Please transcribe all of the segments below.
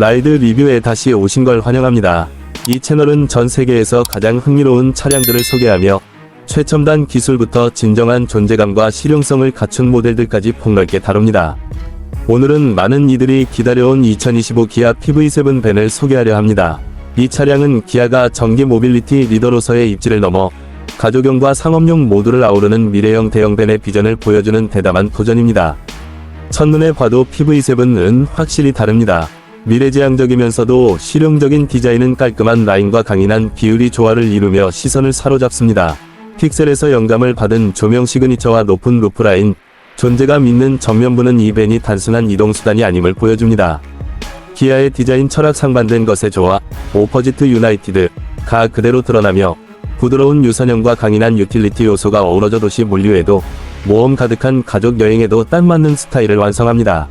라이드 리뷰에 다시 오신 걸 환영합니다. 이 채널은 전 세계에서 가장 흥미로운 차량들을 소개하며 최첨단 기술부터 진정한 존재감과 실용성을 갖춘 모델들까지 폭넓게 다룹니다. 오늘은 많은 이들이 기다려온 2025 기아 PV7 벤을 소개하려 합니다. 이 차량은 기아가 전기 모빌리티 리더로서의 입지를 넘어 가족용과 상업용 모두를 아우르는 미래형 대형 벤의 비전을 보여주는 대담한 도전입니다. 첫눈에 봐도 PV7은 확실히 다릅니다. 미래지향적이면서도 실용적인 디자인은 깔끔한 라인과 강인한 비율이 조화를 이루며 시선을 사로잡습니다. 픽셀에서 영감을 받은 조명 시그니처와 높은 루프라인, 존재감 있는 정면부는 이 벤이 단순한 이동수단이 아님을 보여줍니다. 기아의 디자인 철학 상반된 것의 조화, 오퍼지트 유나이티드, 가 그대로 드러나며 부드러운 유선형과 강인한 유틸리티 요소가 어우러져 도시 물류에도 모험 가득한 가족 여행에도 딱 맞는 스타일을 완성합니다.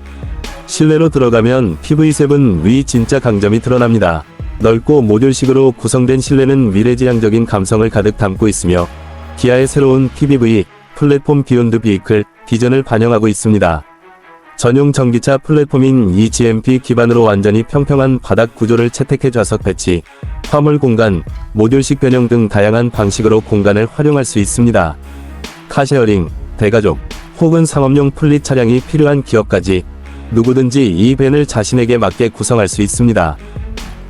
실내로 들어가면 PV7 위 진짜 강점이 드러납니다. 넓고 모듈식으로 구성된 실내는 미래지향적인 감성을 가득 담고 있으며 기아의 새로운 PBV 플랫폼 비욘드 비이클 비전을 반영하고 있습니다. 전용 전기차 플랫폼인 EGMP 기반으로 완전히 평평한 바닥 구조를 채택해 좌석 배치, 화물 공간, 모듈식 변형 등 다양한 방식으로 공간을 활용할 수 있습니다. 카쉐어링, 대가족, 혹은 상업용 플릿 차량이 필요한 기업까지 누구든지 이 벤을 자신에게 맞게 구성할 수 있습니다.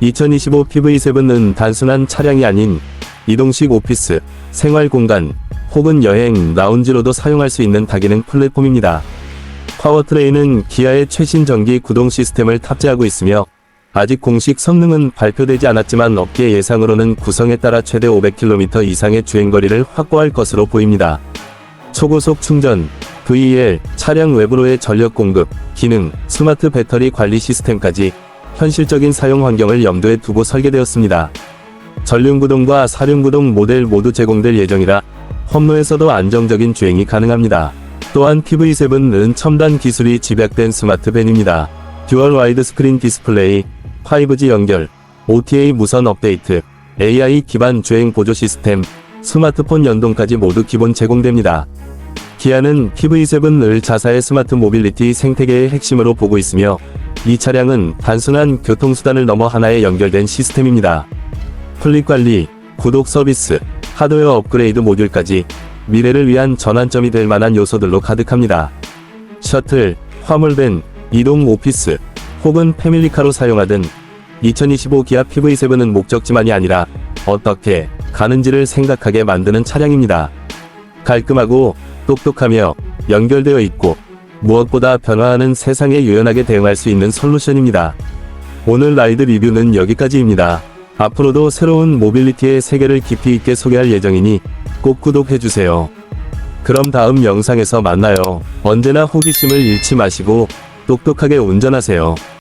2025 PV7은 단순한 차량이 아닌 이동식 오피스, 생활 공간, 혹은 여행, 라운지로도 사용할 수 있는 다기능 플랫폼입니다. 파워트레인은 기아의 최신 전기 구동 시스템을 탑재하고 있으며 아직 공식 성능은 발표되지 않았지만 업계 예상으로는 구성에 따라 최대 500km 이상의 주행거리를 확보할 것으로 보입니다. 초고속 충전, VL, 차량 외부로의 전력 공급, 기능, 스마트 배터리 관리 시스템까지 현실적인 사용 환경을 염두에 두고 설계되었습니다. 전륜구동과 사륜구동 모델 모두 제공될 예정이라 험로에서도 안정적인 주행이 가능합니다. 또한 PV7은 첨단 기술이 집약된 스마트 벤입니다. 듀얼 와이드 스크린 디스플레이, 5G 연결, OTA 무선 업데이트, AI 기반 주행 보조 시스템, 스마트폰 연동까지 모두 기본 제공됩니다. 기아는 PV7을 자사의 스마트 모빌리티 생태계의 핵심으로 보고 있으며 이 차량은 단순한 교통수단을 넘어 하나의 연결된 시스템입니다. 플릿 관리, 구독 서비스, 하드웨어 업그레이드 모듈까지 미래를 위한 전환점이 될 만한 요소들로 가득합니다. 셔틀, 화물밴, 이동 오피스, 혹은 패밀리카로 사용하든 2025 기아 PV7은 목적지만이 아니라 어떻게 가는지를 생각하게 만드는 차량입니다. 깔끔하고 똑똑하며 연결되어 있고 무엇보다 변화하는 세상에 유연하게 대응할 수 있는 솔루션입니다. 오늘 라이드 리뷰는 여기까지입니다. 앞으로도 새로운 모빌리티의 세계를 깊이 있게 소개할 예정이니 꼭 구독해주세요. 그럼 다음 영상에서 만나요. 언제나 호기심을 잃지 마시고 똑똑하게 운전하세요.